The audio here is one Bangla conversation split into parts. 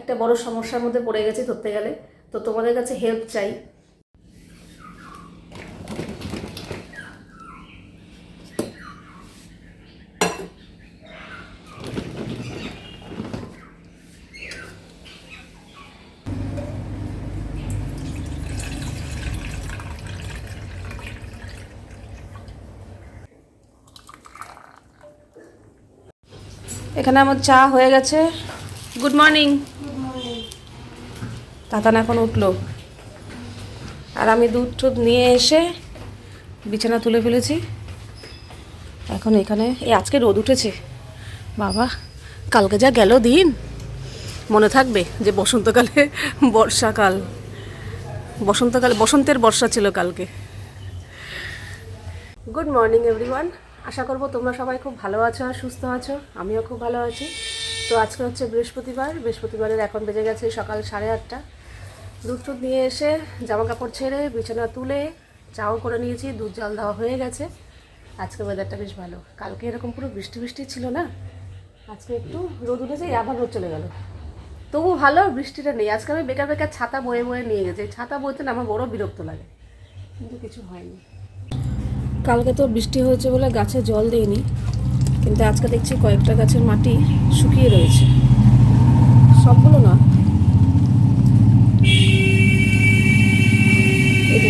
একটা বড় সমস্যার মধ্যে পড়ে গেছি ধরতে গেলে। তো তোমাদের কাছে হেল্প চাই। এখানে আমার চা হয়ে গেছে। গুড মর্নিং তাতান এখন উঠল। আর আমি দুধ টুধ নিয়ে এসে বিছানা তুলে ফেলেছি। এখন এখানে, এই আজকে রোদ উঠেছে। বাবা, কালকে যা গেল দিন। মনে থাকবে যে বসন্তকালে বর্ষাকাল। বসন্তকালে, বসন্তের বর্ষা ছিল কালকে। গুড মর্নিং এভরিওয়ান আশা করব তোমরা সবাই খুব ভালো আছো আর সুস্থ আছো। আমিও খুব ভালো আছি। তো আজকে হচ্ছে বৃহস্পতিবার। বৃহস্পতিবারের এখন বেজে গেছে সকাল সাড়ে আটটা। দুধ টুধ নিয়ে এসে জামা কাপড় ছেড়ে, বিছানা তুলে, চাও করে নিয়েছি, দুধ জল দেওয়া হয়ে গেছে। আজকে ওয়েদারটা বেশ ভালো। কালকে এরকম পুরো বৃষ্টি বৃষ্টি ছিল না? আজকে একটু রোদ উঠেছে আবার রোদ চলে গেল। তবু ভালো, বৃষ্টিটা নেই। আজকে আমি বেকার বেকার ছাতা বয়ে বয়ে নিয়ে গেছি। ছাতা বইতে না আমার বড় বিরক্ত লাগে। কিন্তু কিছু হয়নি। কালকে তো বৃষ্টি হয়েছে বলে গাছে জল দেয়নি কিন্তু আজকে দেখছি কয়েকটা গাছের মাটি শুকিয়ে রয়েছে। সবগুলো না এই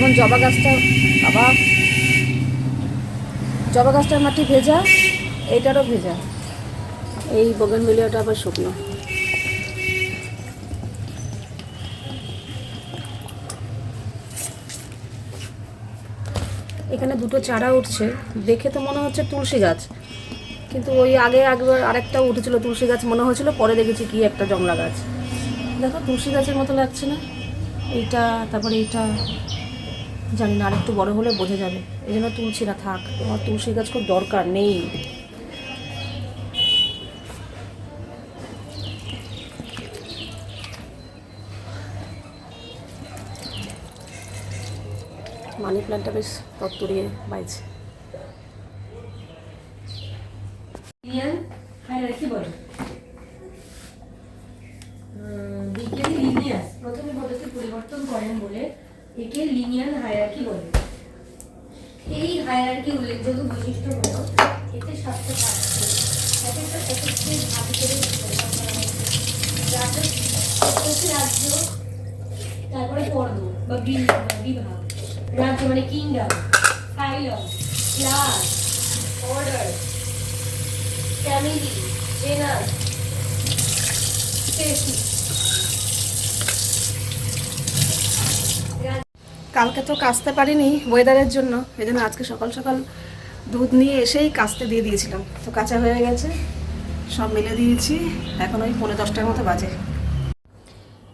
যেমন জবা গাছটা আবার জবা গাছটার মাটি ভেজা, এইটারও ভেজা। এই বগেন মিলিয়াটা আবার শুকনো। এখানে দুটো চারা উঠছে। দেখে তো মনে হচ্ছে তুলসী গাছ। কিন্তু ওই আগে একবার আরেকটা উঠেছিল তুলসী গাছ, মনে হয়েছিল পরে দেখেছি কি একটা জংলা গাছ। দেখো, তুলসী গাছের মতো লাগছে না। এইটা, তারপরে এইটা। জানি না, আরেকটু বড় হলে বোঝা যাবে। এই জন্য তুলসী না থাক। আমার তুলসী গাছ খুব দরকার, নেই। মানি প্ল্যান্টটা বেশ তত্তরিয়ে বাইছে। লিনিয়ার হায়ারার্কি বলে? হায়ারার্কি উল্লেখযোগ্য বৈশিষ্ট্য হল এতে একটা রাজ্য তারপরে মানে কিংডম অর্ডার কালকে তো কাচতে পারিনি ওয়েদারের জন্য এই জন্য আজকে সকাল সকাল দুধ নিয়ে এসেই কাচতে দিয়ে দিয়েছিলাম। তো কাঁচা হয়ে গেছে, সব মিলে দিয়েছি, এখন ওই পনেরো দশটার মতো বাজে।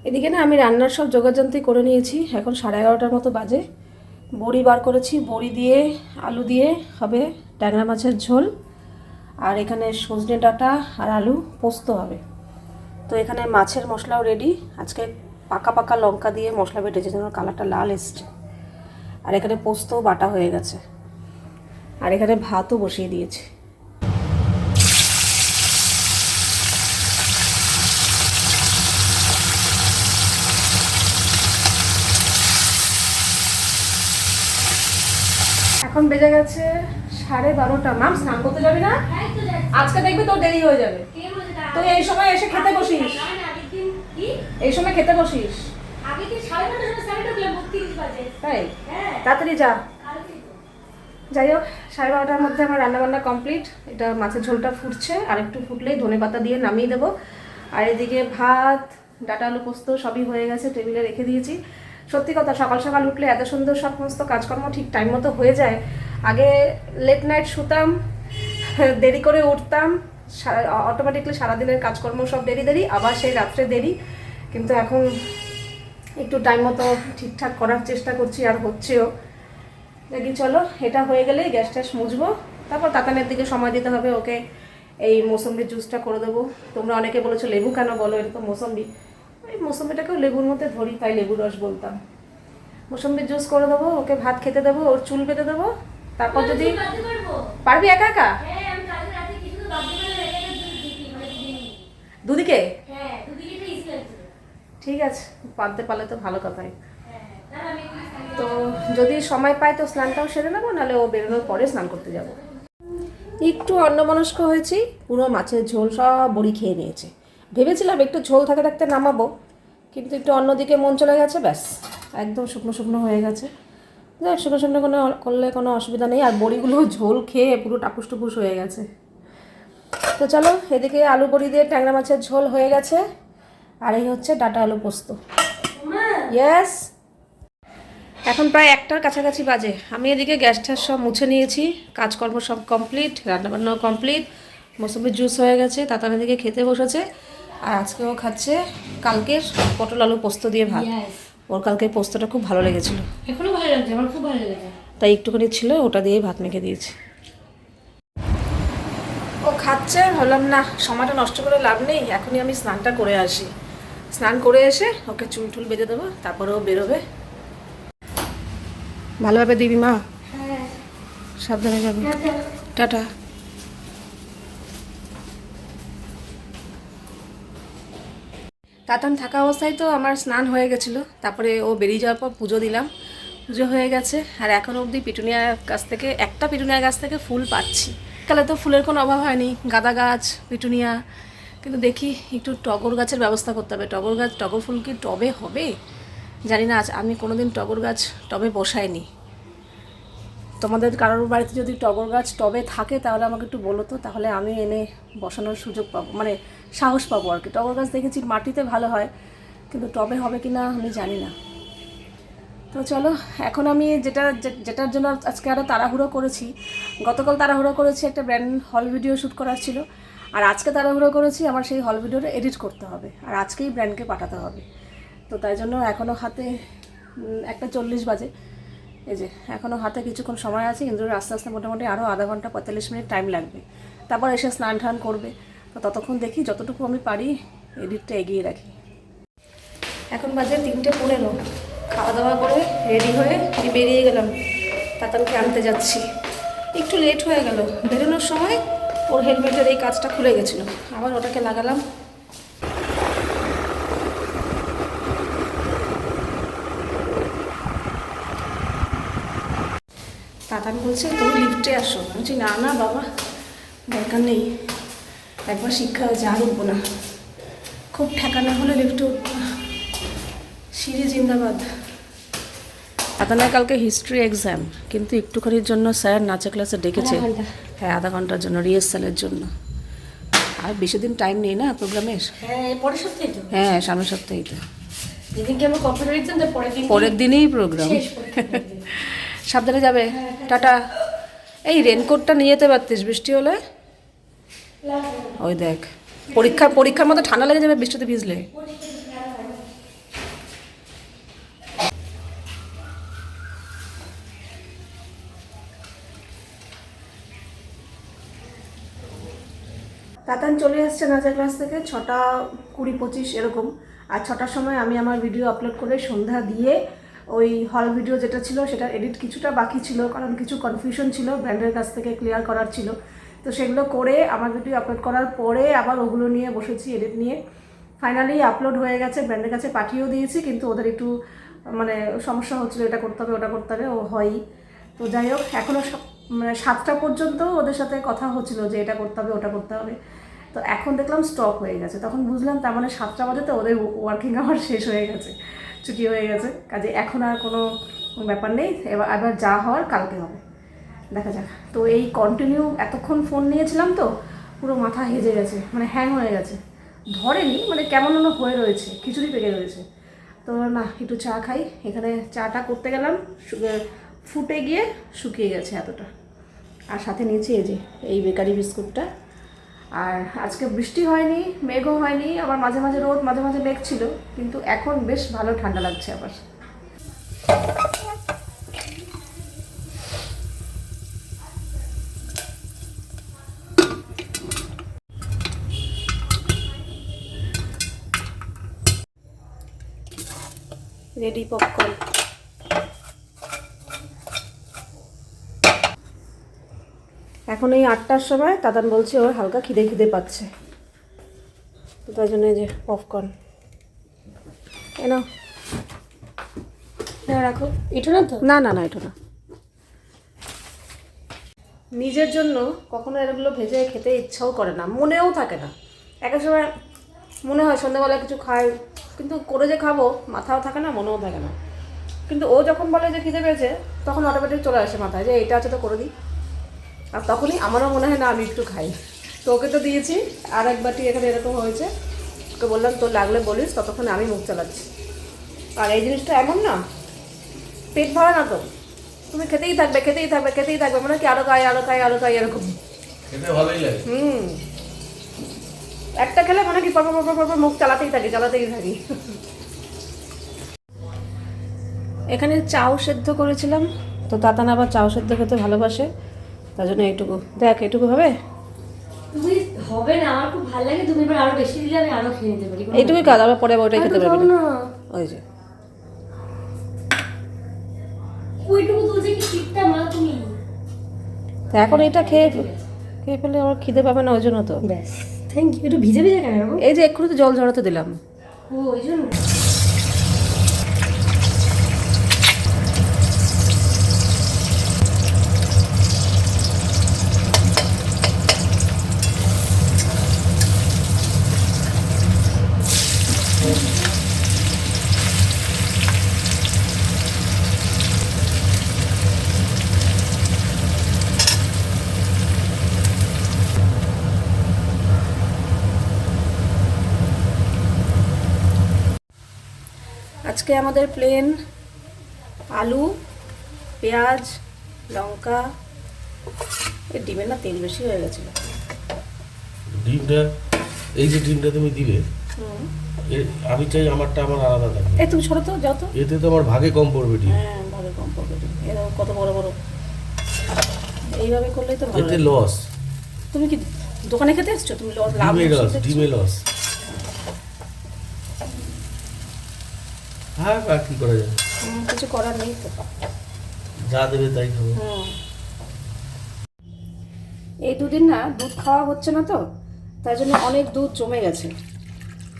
এদিকে না আমি রান্নার সব যোগাযন্ত্রী করে নিয়েছি, এখন সাড়ে এগারোটার মতো বাজে। বড়ি বার করেছি, বড়ি দিয়ে, আলু দিয়ে, হবে ট্যাংরা মাছের ঝোল, আর এখানে সজনে ডাঁটা আর আলু পোস্ত হবে। তো এখানে মাছের মশলাও রেডি আজকে পাকা পাকা লঙ্কা দিয়ে মশলা বেটেছে যেন কালারটা লাল এসছে। আর এখানে পোস্তও বাটা হয়ে গেছে। আর এখানে ভাতও বসিয়ে দিয়েছি। এখন বেজে গেছে সাড়ে বারোটা। মাম স্নান করতে যাবি না? আজকে দেখবি তোর দেরি হয়ে যাবে। তুই এই সময় এসে খেতে বসিস। এই সময় খেতে বসিস? তাই? তাড়াতাড়ি যা। যাই হোক সাড়ে বারোটার মধ্যে আমার রান্নাবান্না কমপ্লিট। এটা মাছের ঝোলটা ফুটছে আর একটু ফুটলেই ধনে পাতা দিয়ে নামিয়ে দেবো। আর এদিকে ভাত ডাটা আলু পোস্ত সবই হয়ে গেছে টেবিলে রেখে দিয়েছি। সত্যি কথা সকাল সকাল উঠলে এত সুন্দর সমস্ত কাজকর্ম ঠিক টাইম মতো হয়ে যায়। আগে লেট নাইট শুতাম দেরি করে উঠতাম অটোমেটিকলি সারাদিনের কাজকর্ম সব দেরি দেরি আবার সেই রাত্রে দেরি। কিন্তু এখন একটু টাইম মতো ঠিকঠাক করার চেষ্টা করছি আর হচ্ছেও। দেখি চলো এটা হয়ে গেলেই গ্যাস ট্যাস মুছবো। তারপর তাতানের দিকে সময় দিতে হবে ওকে এই মৌসম্বির জুসটা করে দেবো। তোমরা অনেকে বলেছ লেবু কেন বলো? এটা তো মৌসম্বি। এই মৌসম্বিটাকেও লেবুর মধ্যে ধরি তাই লেবুর রস বলতাম। মৌসম্বির জুস করে দেবো ওকে ভাত খেতে দেবো ওর চুল বেঁধে দেবো। তারপর যদি পারবি একা একা? দুদিকে? ঠিক আছে পারতে পারলে তো ভালো কথাই। হ্যাঁ খাই। তো যদি সময় পাই তো স্নানটাও সেরে নেব নাহলে ও বেরোনোর পরে স্নান করতে যাব। একটু অন্যমনস্ক হয়েছি পুরো মাছের ঝোল সব বড়ি খেয়ে নিয়েছে। ভেবেছিলাম একটু ঝোল থাকতে থাকতে নামাবো কিন্তু একটু অন্যদিকে মন চলে গেছে ব্যাস একদম শুকনো শুকনো হয়ে গেছে। শুকনো শুকনো কোনো করলে কোনো অসুবিধা নেই আর বড়িগুলো ঝোল খেয়ে পুরো টাপুস টুপুস হয়ে গেছে। তো চলো এদিকে আলু বড়ি দিয়ে ট্যাংরা মাছের ঝোল হয়ে গেছে। আর এই হচ্ছে ডাটা আলু পোস্ত। ইয়েস এখন প্রায় একটার কাছাকাছি বাজে। আমি এদিকে গ্যাস ট্যাস সব মুছে নিয়েছি। কাজকর্ম সব কমপ্লিট রান্নাবান্নাও কমপ্লিট মৌসুমির জুস হয়ে গেছে তাতান এদিকে খেতে বসেছে। আর আজকেও খাচ্ছে কালকের পটল আলু পোস্ত দিয়ে ভাত। ওর কালকে পোস্তটা খুব ভালো লেগেছিল। এখনও ভালো লাগছে আমার খুব ভালো লেগেছে। তাই একটুখানি ছিল ওটা দিয়েই ভাত মেখে দিয়েছি। ও খাচ্ছে ভাবলাম না সময়টা নষ্ট করে লাভ নেই এখনই আমি স্নানটা করে আসি। স্নান করে এসে ওকে চুল টুল বেঁধে দেবো তারপরে ও বেরোবে। ভালোভাবে দিবি মা? হ্যাঁ। সাবধানে যাবি। টাটা। টাটা। তাতান থাকা অবস্থায় তো আমার স্নান হয়ে গেছিল তারপরে ও বেরিয়ে যাওয়ার পর পুজো দিলাম। পুজো হয়ে গেছে আর এখন অবধি পিটুনিয়ার গাছ থেকে একটা পিটুনিয়া গাছ থেকে ফুল পাচ্ছি। কালে তো ফুলের কোনো অভাব হয়নি। গাঁদা গাছ, পিটুনিয়া। কিন্তু দেখি একটু টগর গাছের ব্যবস্থা করতে হবে। টগর গাছ, টগর ফুল কি টবে হবে? জানি না, আজ আমি কোনোদিন টগর গাছ টবে বসাইনি। তোমাদের কারোর বাড়িতে যদি টগর গাছ টবে থাকে, তাহলে আমাকে একটু বলো তো, তাহলে আমি এনে বসানোর সুযোগ পাবো মানে সাহস পাবো আর কি। টগর গাছ দেখেছি মাটিতে ভালো হয়, কিন্তু টবে হবে কি না আমি জানি না। তো চলো, এখন আমি যেটা যেটার জন্য আজকে আরও তাড়াহুড়ো করেছি গতকাল তাড়াহুড়ো করেছি, একটা ব্র্যান্ড হল ভিডিও শ্যুট করার ছিল। আর আজকে তাড়াহুড়ো করেছি, আমার সেই হল ভিডিওটা এডিট করতে হবে। আর আজকেই ব্র্যান্ডকে পাঠাতে হবে। তো তাই জন্য এখনও হাতে একটা চল্লিশ বাজে। এই যে এখনও হাতে কিছুক্ষণ সময় আছে। কিন্তু আস্তে আস্তে মোটামুটি আরও আধা ঘণ্টা পঁয়তাল্লিশ মিনিট টাইম লাগবে। তারপর এসে স্নান টান করবে। তো ততক্ষণ দেখি যতটুকু আমি পারি এডিটটা এগিয়ে রাখি। এখন বাজে তিনটে পনেরো। খাওয়া দাওয়া করে রেডি হয়ে বেরিয়ে গেলাম। তাতানকে আনতে যাচ্ছি। একটু লেট হয়ে গেল। বেরোনোর সময় ওর হেলমেটের এই কাজটা খুলে গেছিল। আবার ওটাকে লাগালাম। তাতান বলছে, তুমি লিফটে আসো। বলছি, না না, বাবা, দরকার নেই। একবার শিক্ষা হয়েছে উঠবো না। খুব ঠেকানো হলে লিফটে উঠবো না সিঁড়ি জিন্দাবাদ। তাতানের কালকে হিস্ট্রি এক্সাম কিন্তু একটুখানির জন্য স্যার নাচের ক্লাসে ডেকেছে। হ্যাঁ আধা ঘণ্টার জন্য রিহার্সালের জন্য। আর বেশি দিন টাইম নেই না প্রোগ্রামের হ্যাঁ তো। হ্যাঁ সামনের সপ্তাহেই তো। পরের দিন দিনেই প্রোগ্রাম। সাবধানে যাবে। টাটা। এই রেনকোটটা নিয়ে যেতে পারতিস বৃষ্টি হলে? ওই দেখ। পরীক্ষা পরীক্ষার মতো ঠান্ডা লেগে যাবে বৃষ্টিতে ভিজলে। তাতান চলে এসছে নাচের ক্লাস থেকে, ছটা কুড়ি পঁচিশ এরকম। আর ছটার সময় আমি আমার ভিডিও আপলোড করে সন্ধ্যা দিয়ে ওই হল ভিডিও যেটা ছিল সেটা এডিট কিছুটা বাকি ছিল, কারণ কিছু কনফিউশন ছিল, ব্র্যান্ডের কাছ থেকে ক্লিয়ার করার ছিল। তো সেগুলো করে আমার ভিডিও আপলোড করার পরে আবার ওগুলো নিয়ে বসেছি এডিট নিয়ে। ফাইনালি আপলোড হয়ে গেছে, ব্র্যান্ডের কাছে পাঠিয়েও দিয়েছি, কিন্তু ওদের একটু মানে সমস্যা হচ্ছিল, এটা করতে হবে, ওটা করতে হবে, ও হয়ই তো যাই হোক এখনও মানে সাতটা পর্যন্ত ওদের সাথে কথা হচ্ছিল যে এটা করতে হবে, ওটা করতে হবে। তো এখন দেখলাম স্টপ হয়ে গেছে। তখন বুঝলাম তার মানে সাতটা বাজে তো ওদের ওয়ার্কিং আওয়ার শেষ হয়ে গেছে, ছুটি হয়ে গেছে। কাজে এখন আর কোনো ব্যাপার নেই, এবার এবার যা হওয়ার কালকে হবে। দেখা যাক। তো এই কন্টিনিউ এতক্ষণ ফোন নিয়েছিলাম তো, পুরো মাথা হেজে গেছে মানে হ্যাং হয়ে গেছে। ধরেনি মানে কেমন যেন হয়ে রয়েছে, খিচুড়ি পেকে রয়েছে। তো না, একটু চা খাই। এখানে চাটা করতে গেলাম ফুটে গিয়ে শুকিয়ে গেছে এতটা। আর সাথে নিয়েছি এই যে, এই বেকারি বিস্কুটটা আর আজকে বৃষ্টি হয়নি, মেঘও হয়নি, আবার মাঝে মাঝে রোদ, মাঝে মাঝে মেঘ ছিল, কিন্তু এখন বেশ ভালো ঠান্ডা লাগছে আবার। রেডি পপকর্ন এখন এই আটটার সময় তাদান বলছে ওর হালকা খিদে খিদে পাচ্ছে। তো তাই জন্য এই যে পপকর্ন এ নাও। না রাখো। এটা না তো? না না না এটা না। নিজের জন্য কখনো এগুলো ভেজে খেতে ইচ্ছাও করে না মনেও থাকে না। এক সময় মনে হয় সন্ধ্যেবেলা কিছু খাই কিন্তু করে যে খাব মাথাও থাকে না মনেও থাকে না। কিন্তু ও যখন বলে যে খিদে পেয়েছে তখন অটোমেটিক চলে আসে মাথায় যে এইটা আছে তো করে দিই। আর তখনই আমারও মনে হয় না আমি একটু খাই। তো ওকে তো দিয়েছি আর এক বাটি এখানে এরকম হয়েছে। ওকে বললাম তোর লাগলে বলিস ততক্ষণে আমি মুখ চালাচ্ছি। আর এই জিনিসটা এমন না পেট ভরা না তো। তুমি খেতেই থাকবে খেতেই থাকবে খেতেই থাকবে মানে কি আরও খাই আরও খাই আরও খাই এরকম। হুম। একটা খেলে মানে কি পরপর পরপর পরপর মুখ চালাতেই থাকি চালাতেই থাকি। এখানে চাউ সেদ্ধ করেছিলাম তো তাতান আবার চাউ সেদ্ধ খেতে ভালোবাসে। তার জন্য এইটুকু। দেখ এইটুকু হবে? হবে না আমার খুব ভালো লাগে। তুমি এবার আরও বেশি দিলে আমি আরও খেয়ে নিতে পারি। এইটুকুই কাজ আবার পরে ওটাই খেতে পারবি না। ওই যে। ওইটুকু তুলছে কি ঠিকটা মা তুমি? তা এখন এটা খেয়ে খেয়ে ফেলে আমার খিদে পাবে না ওই জন্য তো। ব্যাস থ্যাংক ইউ একটু ভিজে ভিজে কেন এই যে এক্ষুনি তো জল ঝরাতে দিলাম। ও ওই জন্য? আজকে আমাদের প্লেন আলু পেঁয়াজ লঙ্কা। এই ডিমের না তেল বেশি হয়ে গেছিল। ডিমটা এই যে ডিমটা তুমি দিবে এ- আমি চাই আমারটা আমার আলাদা থাকে এই তুমি ছোটো তো যাও তো। এতে তো আমার ভাগে কম পড়বে ডিম। হ্যাঁ ভাগে কম পড়বে ডিম। কত বড় বড়। এইভাবে করলেই তো ভালো এতে লস তুমি কি দোকানে খেতে এসছো? তুমি লস লাভ ডিমে লস? ডিমে লস হ্যাঁ আর কি করা হুম, কিছু করার নেই তো। যা দেবে তাই খাব। এই দুদিন না দুধ খাওয়া হচ্ছে না তো তাই জন্য অনেক দুধ জমে গেছে।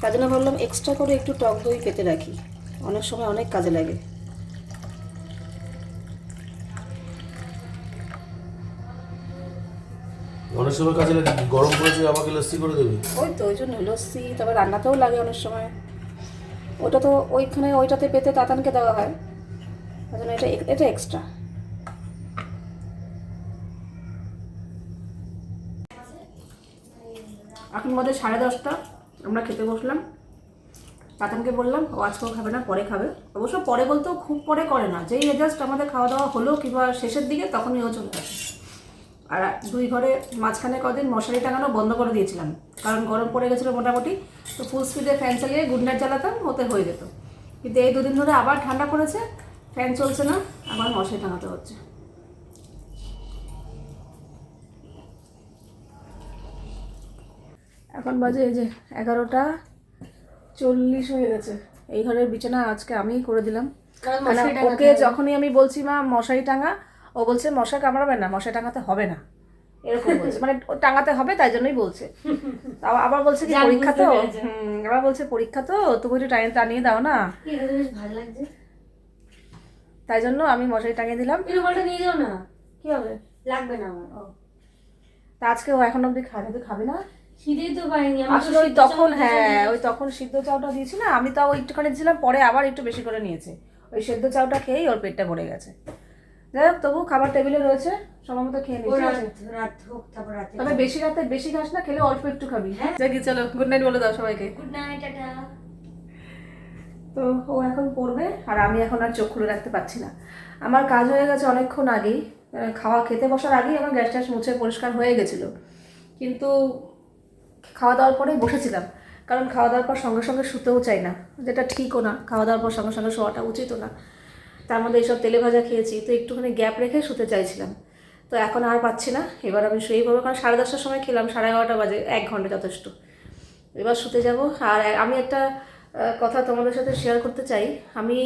তাই জন্য ভাবলাম এক্সট্রা করে একটু টক দই পেতে রাখি। অনেক সময় অনেক কাজে লাগে। অনেক সময় কাজে লাগে গরম করেছে আমাকে লস্যি করে দেবে। ওই তো ওই জন্য লস্যি তারপর রান্নাতেও লাগে অনেক সময়। ওটা তো ওইখানে ওইটাতে পেতে তাতানকে দেওয়া হয়। তাই জন্য এটা এটা এক্সট্রা এখন মধ্যে সাড়ে দশটা। আমরা খেতে বসলাম। তাতানকে বললাম, ও আজকেও খাবে না, পরে খাবে। অবশ্য পরে বলতেও খুব পরে করে না। যেই জাস্ট আমাদের খাওয়া দাওয়া হলো কিংবা শেষের দিকে, তখনই ও চলে আসে। আর দুই ঘরে মাঝখানে কদিন মশারি টাঙানো বন্ধ করে দিয়েছিলাম। কারণ গরম পড়ে গেছিল মোটামুটি তো ফুল স্পিডে ফ্যান চালিয়ে গুড নাইট জ্বালাতাম ওতে হয়ে যেত। কিন্তু এই দুদিন ধরে আবার ঠান্ডা পড়েছে ফ্যান চলছে না আবার মশারি টাঙাতে হচ্ছে। এখন বাজে এই যে এগারোটা চল্লিশ হয়ে গেছে। এই ঘরের বিছানা আজকে আমিই করে দিলাম। মানে ওকে যখনই আমি বলছি মা মশারি টাঙা ও বলছে মশা কামড়াবে না মশারি টাঙাতে হবে না। এরকম বলছে। মানে টাঙাতে হবে তাই জন্যই বলছে। আবার বলছে কি পরীক্ষা তো? আবার বলছে পরীক্ষা তো? তুমি একটু টাইম টানিয়ে দাও না? তো ভালো লাগছে? তাই জন্য আমি মশারি টাঙিয়ে দিলাম। এই নিয়ে যাও না। কি হবে? লাগবে না আমার ও। তা আজকে ও এখন অব্দি খাবে তুই খাবি না। খিদেই তো পাইনি আসলে ওই তখন হ্যাঁ ওই তখন সিদ্ধ চাউটা দিয়েছি না আমি তাও একটুখানি দিয়েছিলাম পরে আবার একটু বেশি করে নিয়েছে। ওই সেদ্ধ চাউটা খেয়েই ওর পেটটা ভরে গেছে। যাই হোক তবু খাবার টেবিলে রয়েছে সময় মতো খেয়ে রাতে তবে বেশি রাতে বেশি খাস না খেলে অল্প একটু খাবি। হ্যাঁ। যাকি চলো গুড নাইট বলে দাও সবাইকে। Good night tata. তো ও এখন পড়বে আর আমি এখন আর চোখ খুলে রাখতে পারছি না। আমার কাজ হয়ে গেছে অনেকক্ষণ আগেই আহ, খাওয়া খেতে বসার আগেই আমার গ্যাস ট্যাস মুছে পরিষ্কার হয়ে গেছিল। কিন্তু খাওয়া দাওয়ার পরেই বসেছিলাম কারণ খাওয়া দাওয়ার পর সঙ্গে সঙ্গে শুতেও চাই না। যেটা ঠিকও না খাওয়া দাওয়ার পর সঙ্গে সঙ্গে শোয়াটা উচিতও না। তার মধ্যে এইসব তেলে ভাজা খেয়েছি, তো একটুখানি গ্যাপ রেখে শুতে চাইছিলাম। তো এখন আর পাচ্ছি না, এবার আমি শুয়েই পড়ব, কারণ সাড়ে দশটার সময় খেলাম, সাড়ে এগারোটা বাজে, এক ঘণ্টা যথেষ্ট। এবার শুতে যাব, আর আমি একটা কথা তোমাদের সাথে শেয়ার করতে চাই। আমি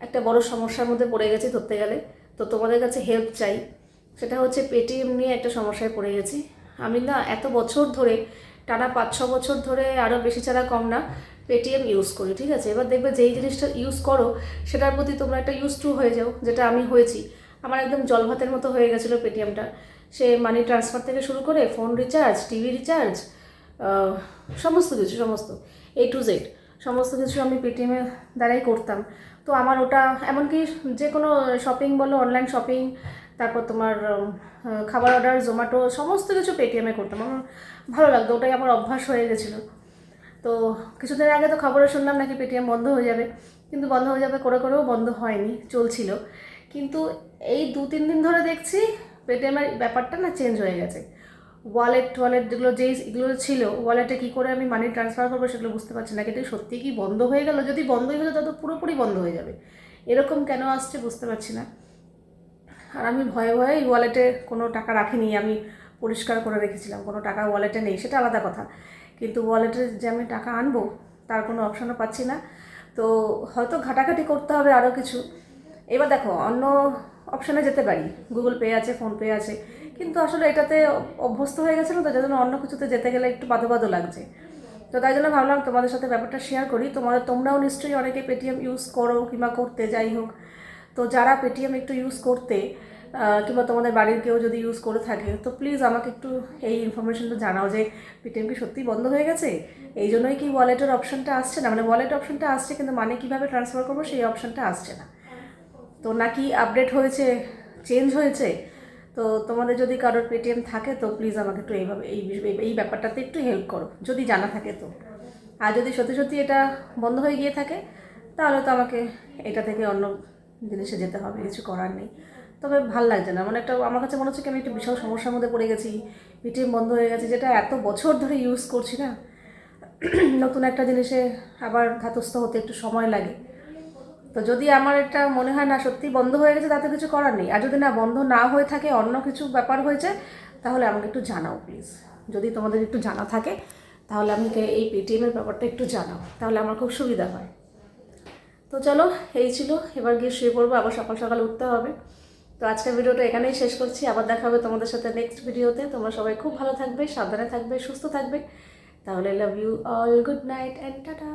একটা বড় সমস্যার মধ্যে পড়ে গেছি ধরতে গেলে, তো তোমাদের কাছে হেল্প চাই। সেটা হচ্ছে পেটিএম নিয়ে একটা সমস্যায় পড়ে গেছি। আমি না এত বছর ধরে টানা পাঁচ ছ বছর ধরে আরও বেশি ছাড়া কম না। পেটিএম ইউজ করি, ঠিক আছে? এবার দেখবে যেই জিনিসটা ইউজ করো, সেটার প্রতি তোমরা একটা ইউজ টু হয়ে যাও, যেটা আমি হয়েছি। আমার একদম জল ভাতের মতো হয়ে গেছিল পেটিএমটা সে মানি ট্রান্সফার থেকে শুরু করে ফোন রিচার্জ টিভি রিচার্জ সমস্ত কিছু, সমস্ত এ টু জেড সমস্ত কিছু আমি পেটিএমের দ্বারাই করতাম। তো আমার ওটা, এমনকি যে কোনো শপিং বলো অনলাইন শপিং তারপর তোমার খাবার অর্ডার জোম্যাটো সমস্ত কিছু পেটিএমে করতাম। আমার ভালো লাগতো, ওটাই আমার অভ্যাস হয়ে গেছিল। তো কিছুদিন আগে তো খবরে শুনলাম নাকি পেটিএম বন্ধ হয়ে যাবে। কিন্তু বন্ধ হয়ে যাবে করে করেও বন্ধ হয়নি, চলছিল। কিন্তু এই দু, তিন দিন ধরে দেখছি পেটিএমের ব্যাপারটা না চেঞ্জ হয়ে গেছে। ওয়ালেট ওয়ালেট যেগুলো, যেই এগুলো ছিল ওয়ালেটে কী করে আমি মানি ট্রান্সফার করব সেগুলো বুঝতে পারছি না। কিন্তু সত্যি কি বন্ধ হয়ে গেল? যদি বন্ধই হয়ে যায় তো পুরোপুরি বন্ধ হয়ে যাবে। এরকম কেন আসছে বুঝতে পারছি না। আর আমি ভয়ে ভয়ে এই ওয়ালেটে কোনো টাকা রাখিনি, আমি পরিষ্কার করে রেখেছিলাম। কোনো টাকা ওয়ালেটে নেই, সেটা আলাদা কথা। কিন্তু ওয়ালেটে যে আমি টাকা আনব, তার কোনো অপশানও পাচ্ছি না। তো হয়তো ঘাটাঘাটি করতে হবে আরও কিছু। এবার দেখো, অন্য অপশানে যেতে পারি। গুগল পে আছে ফোনপে আছে। কিন্তু আসলে এটাতে অভ্যস্ত হয়ে গেছে না তো, যার জন্য অন্য কিছুতে যেতে গেলে একটু বাদো বাদো লাগছে। তো তাই জন্য ভাবলাম তোমাদের সাথে ব্যাপারটা শেয়ার করি। তোমাদের, তোমরাও নিশ্চয়ই অনেকে পেটিএম ইউজ করো কিংবা করতে যাই হোক। তো যারা পেটিএম একটু ইউজ করতে কিংবা তোমাদের বাড়ির কেউ যদি ইউজ করে থাকে, তো প্লিজ আমাকে একটু এই ইনফরমেশনটা জানাও যে পেটিএম কি সত্যিই বন্ধ হয়ে গেছে? এই জন্যই কি ওয়ালেটের অপশনটা আসছে না? মানে ওয়ালেট অপশনটা আসছে, কিন্তু মানে কীভাবে ট্রান্সফার করব সেই অপশনটা আসছে না। তো নাকি আপডেট হয়েছে চেঞ্জ হয়েছে? তো তোমাদের যদি কারোর পেটিএম থাকে, তো প্লিজ আমাকে একটু এইভাবে, এই এই ব্যাপারটাতে একটু হেল্প করো, যদি জানা থাকে তো। আর যদি সত্যি সত্যি এটা বন্ধ হয়ে গিয়ে থাকে, তাহলে তো আমাকে এটা থেকে অন্য জিনিসে যেতে হবে, কিছু করার নেই। তবে ভালো লাগছে না। মানে একটা, আমার কাছে মনে হচ্ছে কি আমি একটা বিশাল সমস্যার মধ্যে পড়ে গেছি। পেটিএম বন্ধ হয়ে গেছে, যেটা এত বছর ধরে ইউজ করছি না। নতুন একটা জিনিসে আবার ধাতস্থ হতে একটু সময় লাগে। তো যদি আমার এটা মনে হয় না সত্যি বন্ধ হয়ে গেছে, তাতে কিছু করার নেই। আর যদি না বন্ধ না হয়ে থাকে, অন্য কিছু ব্যাপার হয়েছে, তাহলে আমাকে একটু জানাও প্লিজ যদি তোমাদের একটু জানা থাকে, তাহলে আমাকে এই পেটিএমের ব্যাপারটা একটু জানাও। তাহলে আমার খুব সুবিধা হয়। তো চলো, এই ছিল। এবার গিয়ে শুয়ে পড়ব, আবার সকাল সকাল উঠতে হবে। তো আজকের ভিডিওটা এখানেই শেষ করছি। আবার দেখা হবে তোমাদের সাথে নেক্সট ভিডিওতে। তোমরা সবাই খুব ভালো থাকবে, সাবধানে থাকবে, সুস্থ থাকবে। তাহলে love you all good night and tata